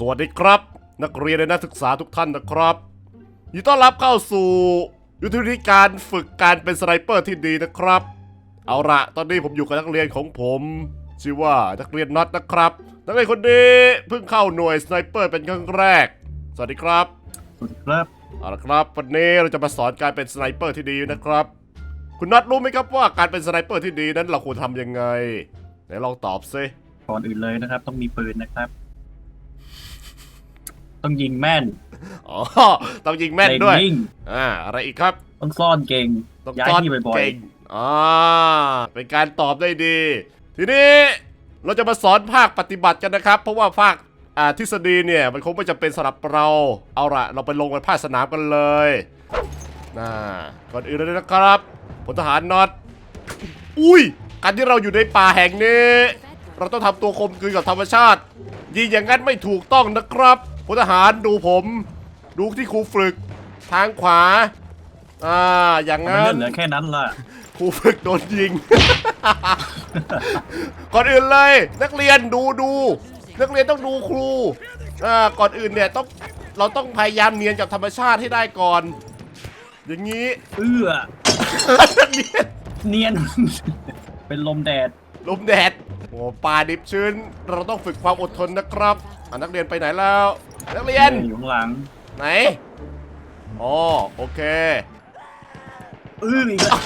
สวัสดีครับ นักเรียนและนักศึกษาทุกท่านนะครับยินดีต้อนรับเข้าสู่ยุทธวิธีการฝึกการเป็นสไนเปอร์ที่ดีนะครับ เอาละตอนนี้ผมอยู่กับนักเรียนของผม ชื่อว่านักเรียนน็อตนะครับ นักเรียนคนนี้เพิ่งเข้าหน่วยสไนเปอร์เป็นครั้งแรก สวัสดีครับสวัสดีครับเอาละครับ วันนี้เราจะมาสอนการเป็นสไนเปอร์ที่ดีนะครับ คุณน็อตรู้ไหมครับว่าการเป็นสไนเปอร์ที่ดีนั้นเราควรทำยังไงไหนลองตอบซิก่อนอื่นเลยนะครับ ต้องมีปืนนะครับ ต้องยิงแม่นอ๋อต้องยิงแม่นด้วยเล็งยิงอ่าอะไรอีกครับต้องซ่อนเก่งต้องย้ายซ่อนที่บ่อยเก่งอ่าเป็นการตอบได้ดี ทีนี้เราจะมาสอนภาคปฏิบัติกันนะครับ เพราะว่าภาคอ่าทฤษฎีเนี่ยมันคงไม่จำเป็นสำหรับเราเอาละเราไปลงกันภาคสนามกันเลยน่าก่อนอื่นเลยนะครับพลทหารน็อตอุ้ยการที่เราอยู่ในป่าแห่งนี้ เราต้องทำตัวคมคืนกับธรรมชาติยิงอย่างนั้นไม่ถูกต้องนะครับ พลทหารดูผม ดูที่ครูฝึก ทางขวา อ่า อย่างๆมันนั้เลื่นอนเหลือแค่นั้นล่ะ ครูฝึกโดนยิง ก่อนอื่นเลย นักเรียนดูดู นักเรียนต้องดูครู อ่า ก่อนอื่นเนี่ยต้อง เราต้องพยายามเนียนกับธรรมชาติให้ได้ก่อน อย่างนี้ เอื้อ นักเรียนเนียน เป็นลมแดด ลมแดด โอ้ป่าดิบชื้น เราต้องฝึกความอดทนนะครับอะนักเรียนไปไหนแล้ว นักเรียน อยู่ข้างหลังไหนอ๋อโอเค อื้ออีกแล้ว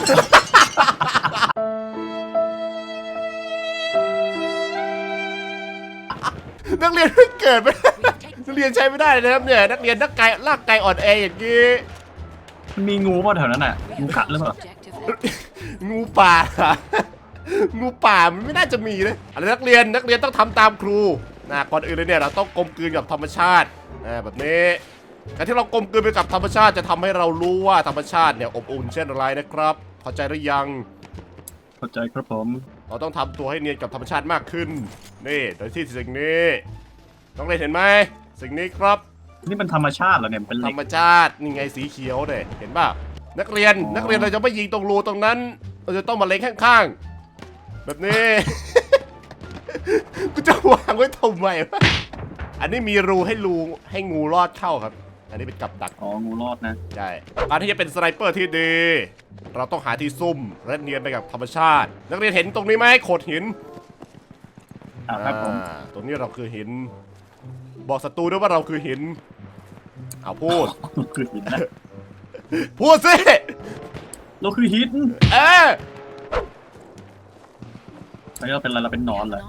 นักเรียนเพิ่งเกิดไม่ได้นักเรียนใช้ไม่ได้เลยนะครับเนี่ยนักเรียนนักไกลากไกลอ่อนแออย่างนี้มันมีงูป่ะแถวนั้นน่ะงูกัดหรือเปล่างูป่า งูป่ามันไม่น่าจะมีเลยอะไรนักเรียนนักเรียนต้องทำตามครูนะก่อนอื่นเลยเนี่ยเราต้องกลมกลืนกับธรรมชาติ อ่าแบบนี้การที่เรากลมกลืนไปกับธรรมชาติจะทำให้เรารู้ว่าธรรมชาติเนี่ยอบอุ่นเช่นไรนะครับเข้าใจหรือยังเข้าใจครับผม เราต้องทำตัวให้เนียนกับธรรมชาติมากขึ้น นี่โดยที่สิ่งนี้น้องเรนเห็นไหมสิ่งนี้ครับ นี่มันธรรมชาติเหรอเนี่ยมันเป็นเหธล็รกรมชาตินี่ไงสีเขียวเนี่ยเห็นป่ะนักเรียนอ๋อนักเรียนเราจะไม่ยิงตรงรูตรงนั้น เราจะต้องมาเล็งข้างๆแบบนี้กูจะวางไว้ทำไมวะ อันนี้มีรูให้รูให้งูรอดเข้าครับ อันนี้เป็นกับดักอ๋องูรอดนะใช่การที่จะเป็นสไนเปอร์ที่ดี เราต้องหาที่ซุ่มและเนียนไปกับธรรมชาติ นักเรียนเห็นตรงนี้ไหมโขดหินอ่าครับผมอ่าตรงนี้เราคือหิน บอกศัตรูด้วยว่าเราคือหินเอาพูดคือหินนะพูดสิเราคือหินเออแล้วเราเป็นอะไรเราเป็นหนอนเหรอ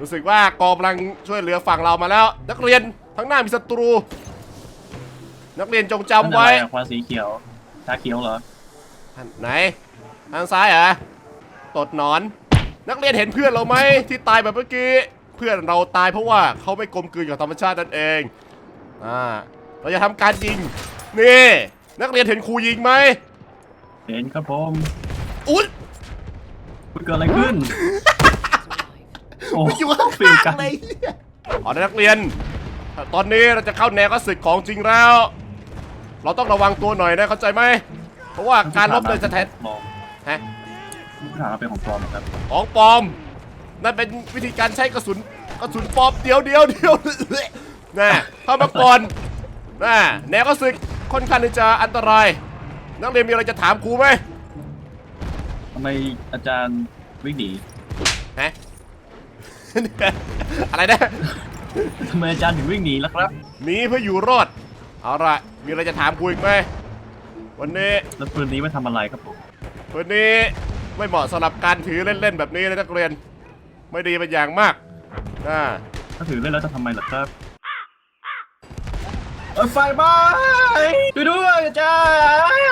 รู้สึกว่ากองกำลังช่วยเหลือฝั่งเรามาแล้ว นักเรียนข้างหน้ามีศัตรู นักเรียนจงจำไว้นั่นอะไรอะควาสีเขียวชาเขียวเหรอไหนทางซ้ายเหรอตดหนอน นักเรียนเห็นเพื่อนเราไหมที่ตายแบบเมื่อกี้ เพื่อนเราตายเพราะว่าเขาไม่กลมกลืนกับธรรมชาตินั่นเองอ่าเราจะทำการยิงนี่นักเรียนเห็นครูยิงไหมเห็นครับผมอุ๊ยเกิดอะไรขึ้น โอ้มันอยู่ข้างฟิลกัน ๆเลยอ๋อนักเรียน ตอนนี้เราจะเข้าแนวกระสึกของจริงแล้ว เราต้องระวังตัวหน่อยนะเข้าใจไหม เพราะว่าการลบโดยสแตนปลอมฮะถามเราเป็นของปลอมนะครับของปลอม นั่นเป็นวิธีการใช้กระสุนกระสุนปลอมเดียวเดียวเดียวน่ะเข้ามาก่อนน่ะแนวกระสึกค่อนข้างที่จะอันตราย นักเรียนมีอะไรจะถามครูไหมทำไมอาจารย์วิ่งหนีฮะ อะไรนะทำไมอาจารย์ถึงวิ่งหนีล่ะครับหนีเพื่ออยู่รอด เอาละมีอะไรจะถามกูอีกไหมวันนี้แล้วปืนนี้ไว้ทำอะไรครับผมวันนี้ไม่เหมาะสำหรับการถือเล่นๆแบบนี้นะนักเรียน ไม่ดีเป็นอย่างมากอ่าถ้าถือเล่นแล้วจะทำไมล่ะครับเอยไฟไหม้ช่วยด้วยอาจา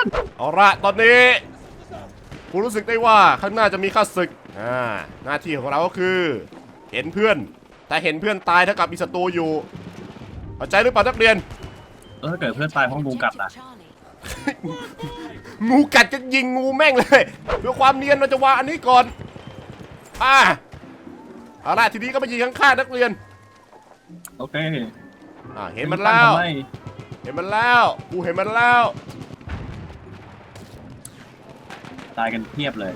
รย์เอาละตอนนี้กูรู้สึกได้ว่าข้างหน้าจะมีข้าศึกอ่าหน้าที่ของเราก็คือ เห็นเพื่อน แต่เห็นเพื่อนตายเท่ากับมีศัตรูอยู่เข้าใจหรือเปล่านักเรียน แล้วถ้าเกิดเพื่อนตายเพราะงูกัดล่ะงูกัดจะยิงงูแม่งเลย เพื่อความเนียนเราจะวางอันนี้ก่อนอ่าเอาละทีนี้ก็มายิงข้างๆนักเรียนโอเคอ่าเห็นมันแล้ว ทำไมเห็นมันแล้วกูเห็นมันแล้ว ตายกันเพียบเลย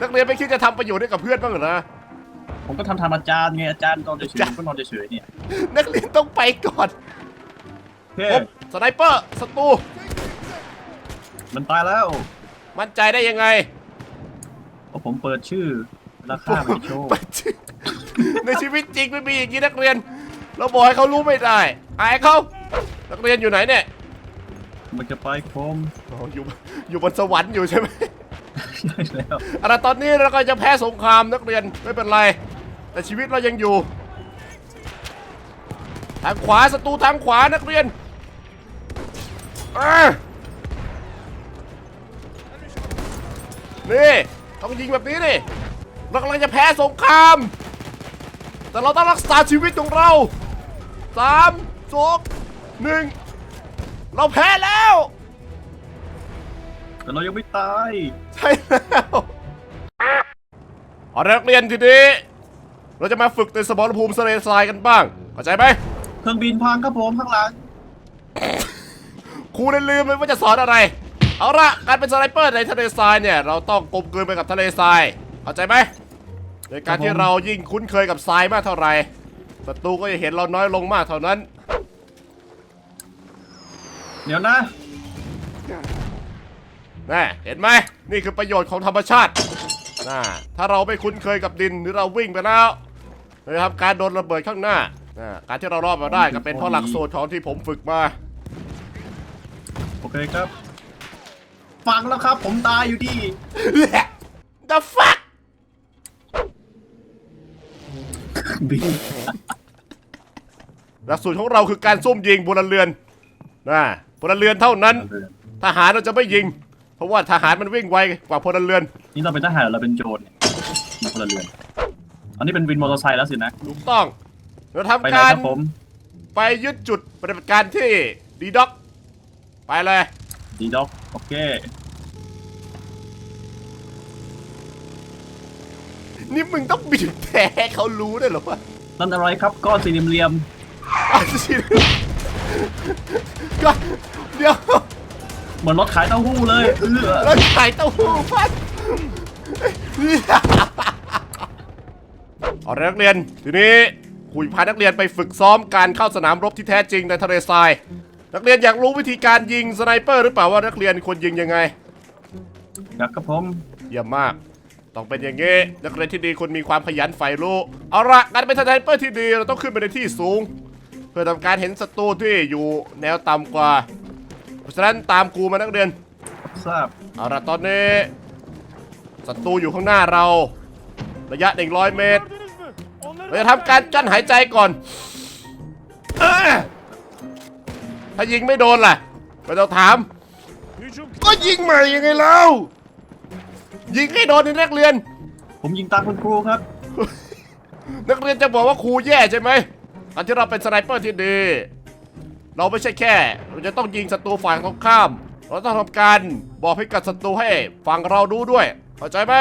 นักเรียนไม่คิดจะทำประโยชน์ให้กับเพื่อนบ้างเหรอนะ ผมก็ทำทำอาจารย์ไงอาจารย์นอนเฉยๆผมก็นอนเฉยๆเนี่ยนักเรียนต้องไปก่อนเฮ้ผมสไนเปอร์ศัตรูมันตายแล้วมั่นใจได้ยังไงเพราะผมเปิดชื่อราคาไม่โชว์ไปชื่อในชีวิตจริงไม่มีอย่างนี้นักเรียน เราบอกให้เขารู้ไม่ได้อายเขานักเรียนอยู่ไหนเนี่ยมันจะไปคมอ๋ออยู่อยู่บนสวรรค์อยู่ใช่ไหมใช่แล้ว อะไรตอนนี้เราก็จะแพ้สงครามนักเรียนไม่เป็นไร แต่ชีวิตเรายังอยู่ ทางขวาศัตรูทางขวานักเรียนอ่านี่ ต้องยิงแบบนี้นี่เรากำลังจะแพ้สงคราม แต่เราต้องรักษาชีวิตของเราสามสองหนึ่งเราแพ้แล้วแต่เรายังไม่ตาย ใช่แล้วเอานักเรียนทีนี้ เราจะมาฝึกในสมรภูมิทะเลทรายกันบ้าง เข้าใจไหมเครื่องบินพังครับผมข้างหลังครูได้ลืมเลยว่าจะสอนอะไร เอาละการเป็นสไนเปอร์ในทะเลทรายเนี่ย เราต้องกลมกลืนไปกับทะเลทราย เข้าใจไหมในการที่เรายิ่งคุ้นเคยกับทรายมากเท่าไหร่ศัตรูก็จะเห็นเราน้อยลงมากเท่านั้น เดี๋ยวนะน่เห็นไหมนี่คือประโยชน์ของธรรมชาติ น่ถ้าเราไม่คุ้นเคยกับดินหรือเราวิ่งไปแล้วนะครับการโดนระเบิดข้างหน้าน่การที่เรารอดมาได้ก็เป็นเพราะหลักสูตรของที่ผมฝึกมาโอเคครับ ฟังแล้วครับ ผมตายอยู่ดี The fuck บินหลักสูตรของเราคือการซุ่มยิงบนเรือนนะพลเรือนเท่านั้น ทหารเราจะไม่ยิง เพราะว่าทหารมันวิ่งไวกว่าพลเรือน นี่เราเป็นทหารหรือเราเป็นโจรเนี่ยมาคนละเรือนอันนี้เป็นวินมอเตอร์ไซค์แล้วสินะ ถูกต้อง เราไปทำไหนการครับผม ไปยึดจุดปฏิบัติการที่ดีด็อก ไปเลย ดีด็อก โอเค นี่มึงต้องบีบแต่ให้เขารู้ด้วยเหรอวะ นั่นอะไรครับ ก้อนสี่เหลี่ยมอ้าวชิก็เดี๋ยวๆเหมือนรถขายเต้าหู้เลยเออแล้วขายเต้าหู้พัน เอาละนักเรียน ทีนี้คุยพานักเรียนไปฝึกซ้อมการเข้าสนามรบที่แท้จริงในทะเลทราย นักเรียนอยากรู้วิธีการยิงสไนเปอร์หรือเปล่าว่านักเรียนควรยิงยังไงครับครับผมเยี่ยมมาก ต้องเป็นอย่างนี้นักเรียนที่ดีควรมีความขยันใฝ่รู้เอาละการเป็นสไนเปอร์ที่ดีเราต้องขึ้นไปในที่สูง เพื่อทำการเห็นศัตรูที่อยู่แนวต่ำกว่า เพราะฉะนั้นตามครูมานักเรียน ทราบเอาละตอนนี้ ศัตรูอยู่ข้างหน้าเรา ระยะ 100 เมตร เราจะทำการกั้นหายใจก่อนเอ้อถ้ายิงไม่โดนล่ะไม่ต้องถาม ก็ยิงใหม่ยังไงแล้วยิงให้โดนในนักเรียน ผมยิงตามคุณครูครับ นักเรียนจะบอกว่าครูแย่ใช่ไหมอันที่เราเป็นสไนเปอร์ที่ดี เราไม่ใช่แค่ เราจะต้องยิงศัตรูฝ่ายตรงข้าม เราต้องทำการบอกให้กับศัตรูให้ฝั่งเราดูด้วย เข้าใจไหม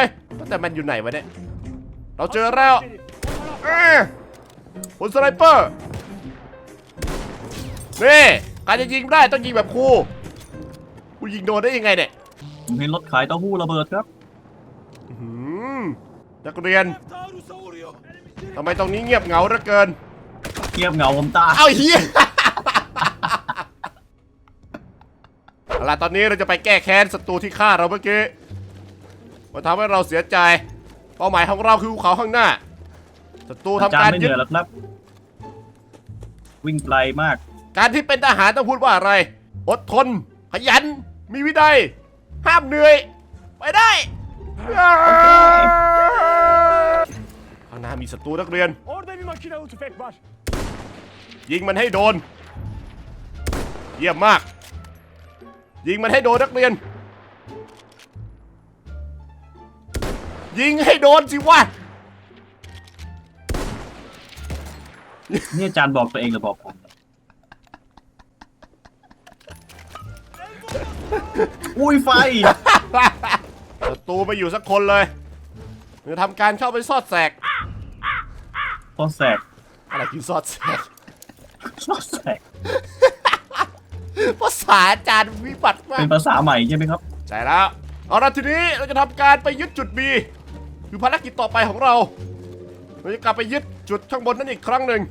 แต่มันอยู่ไหนวะเนี่ย เราเจอแล้วเอ้ยคุณสไนเปอร์ นี่การจะยิงได้ต้องยิงแบบครูกูยิงโดนได้ยังไงเนี่ยผมเห็นรถขายเต้าหู้ระเบิดครับอื้อหือนักเรียนทำไมตรงนี้เงียบเหงาเหลือเกิน เงียบเหงาผมตาย เอาเฮียเอาล่ะตอนนี้เราจะไปแก้แค้นศัตรูที่ฆ่าเราเมื่อกี้ มันทำให้เราเสียใจ เป้าหมายของเราคือภูเขาข้างหน้าศัตรูอาทำจารการย์ไม่เหยึดนื่อยแล้วครับ วิ่งไกลมาก การที่เป็นทหารต้องพูดว่าอะไร อดทน ขยัน มีวินัย ห้ามเหนื่อย ไปได้ข้างหน้ามีศัตรูนักเรียน Orada bir makinalı tüfek var. ยิงมันให้โดน เยี่ยมมาก ยิงมันให้โดนนักเรียน ยิงให้โดนสิวะนี่อาจารย์บอกตัวเองหรือบอกผมอุ้ยไฟ ศัตรูไม่อยู่สักคนเลยจะทำการเข้าไปซอดแสกพอแสกอะไรคือซอดแสกซอแสกภาษาอาจารย์วิบัติมาเป็กนภาษาใหม่ใช่ไหมครับ ใช่แล้วเอาละทีนี้เราจะทำการไปยึดจุด B คือภารกิจต่อไปของเราเราจะกลับไปยึดจุดข้างบนนั้นอีกครั้งหนึ่ง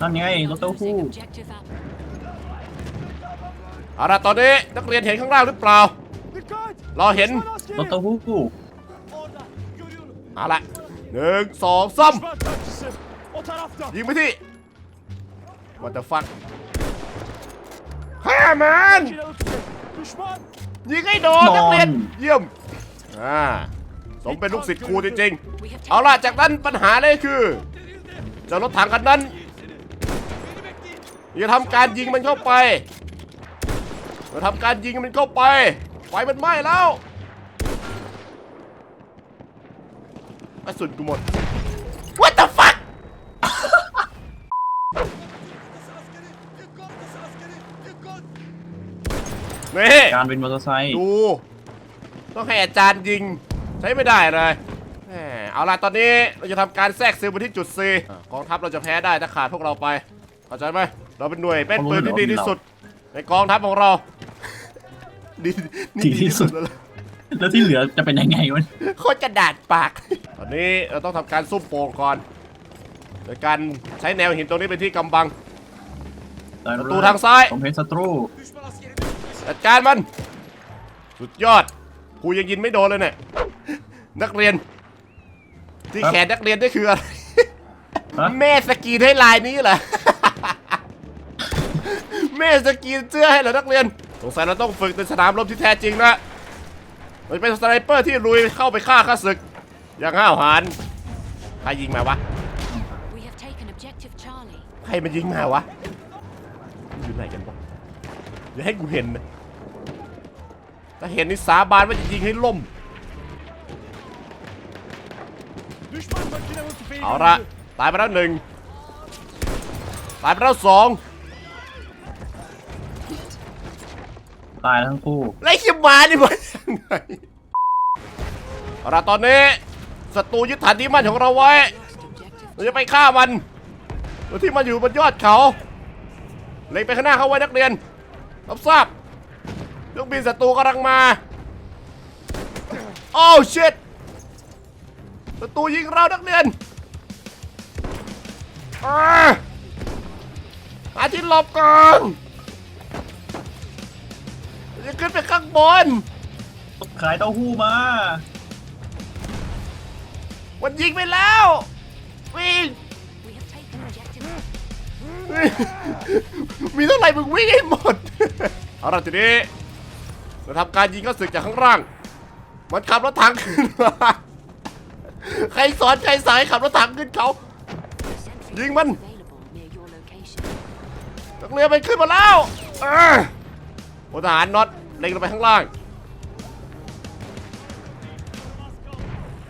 นั่นไงรถเต้าหู้ Losing objective up. เอาละตอนนี้นักเรียนเห็นข้างล่างหรือเปล่า เราเห็นรถเต้าหู้เอาละหนึ่งสองสาม O tarafta. ยิงไปที่ What the fuck แฮ่แมน Düşman. ยิงให้โดนนักเรียนเยี่ยมอ่า สมเป็นลูกศิษย์ครูจริง We have ๆเอา taken ล่ะจากนั้นปัญหาเลยคือเจะรถถังคันนั้นอย่าทำการยิงมันเข้าไปอย่าทำการยิงมันเข้าไปไฟมันไหม้แล้วกระสุนกูหมด What the fuck นี่การเป็นมอเตอร์ไซค์ดู ต้องให้อาจารย์ยิง ใช้ไม่ได้เลยแหมเอาล่ะตอนนี้เราจะทำการแทรกซึมไปที่จุด C อะกองทัพเราจะแพ้ได้ถ้าขาดพวกเราไปเข้าใจไหมเราเป็นหน่วยเป็นปืนที่ดีที่สุด ในกองทัพของเรา ดีนี่ดีที่สุด แล้วล่ะแล้วที่เหลือจะเป็นยังไงวะโคตรกระดาษปาก ตอนนี้เราต้องทำการซุ่มโป่งก่อนโดยการใช้แนวหินตรงนี้เป็นที่กำบัง ประตูทางซ้าย ผมเห็นศัตรูจัดการมัน สุดยอดกูยังยินไม่โดนเลยเนี่ย นักเรียน ที่ครับแขนนักเรียนนี่คืออะไรฮะ แม่สกรีนให้ลายนี้เหรอ แม่สกรีนเสื้อให้เหรอนักเรียนสงสัยเราต้องฝึกในสนามรบที่แท้จริงนะเราจะเป็นสไนเปอร์ที่ลุยเข้าไปฆ่าข้าศึก อย่างห้าวหาญใครยิงมาวะ We have taken objective Charlie. ใครมันยิงมาวะมันอยู่ไหนกันวะอย่าให้กูเห็นนะถ้าเห็นนี่สาบานว่าจะยิงให้ล่ม เอาละตายไปแล้วหนึ่งตายไปแล้วสองตายทั้งคู่ไล่ขี้หมานี่มายังไงเอาละตอนนี้ศัตรูยึดฐานที่มั่นของเราไว้ Objective เราจะไปฆ่ามันโดยที่มันอยู่บนยอดเขาเล็งไปข้างหน้าเขาไว้นักเรียนรับทราบเครื่องบินศัตรูกำลังมา โอ้ชิต ศัตรูยิงเรานักเรียนอ่าหาที่หลบก่อนจะขึ้นไปข้างบน ขายเต้าหู้มา มันยิงไปแล้ววิ่ง We have taken objective. มีเท่าไหร่มึงวิ่งให้หมด เอาละทีนี้เราทำการยิงเข้าศึกจากข้างล่าง มันขับรถถังขึ้นมา ใครสอนใครสายขับรถถังขึ้นเขา Sentry ยิงมัน available near your location. นักเรียนมันขึ้นมาแล้วอ่าพลทหารน็อตเล็งลงไปข้างล่าง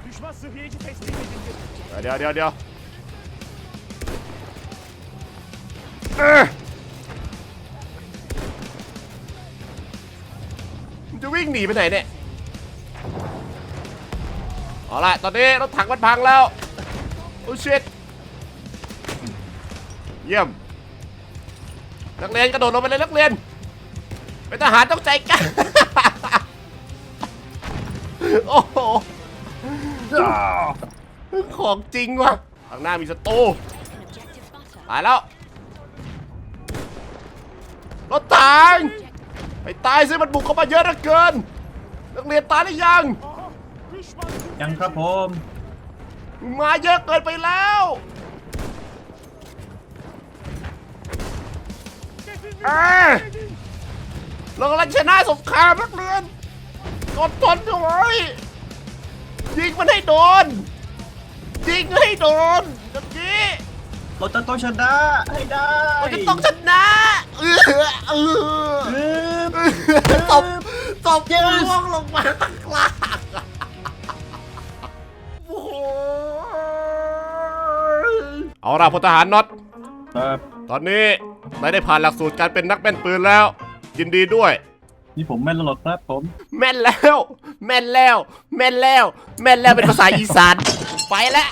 Düşman sıhhiyeci teslim edildi. เดี๋ยวเดี๋ยวเดี๋ยวเอ้ยมันจะวิ่งหนีไปไหนเนี่ย เอาละตอนนี้รถถังมันพังแล้ว โอ้ชิตเยี่ยม นักเรียนกระโดดลงไปเลยนักเรียน เป็นทหารต้องใจกล้าโอ้โห ของจริงว่ะ ข้างหน้ามีศัตรูตายแล้ว รถถังไปตายซิมันบุกเข้ามาเยอะเหลือเกิน นักเรียนตายหรือยัง ยังครับผมมาเยอะเกินไปแล้วเอ้ยเรากำลังชนะสงครามนักเรียนกดทนเอาไว้ยิงมันให้โดน ยิงให้โดนแบบนี้เราจะต้องชนะให้ได้มันจะต้องชนะเออเออฮึบตบตบล่วงลงมาข้างล่าง เอาล่ะพลทหารน็อตครับตอนนี้นายได้ผ่านหลักสูตรการเป็นนักแม่นปืนแล้ว ยินดีด้วย นี่ผมแม่นแล้วหรอกครับผมแม่นแล้ว แม่นแล้ว แม่นแล้ว แม่นแล้วเป็นภาษาอีสานไปแล้ว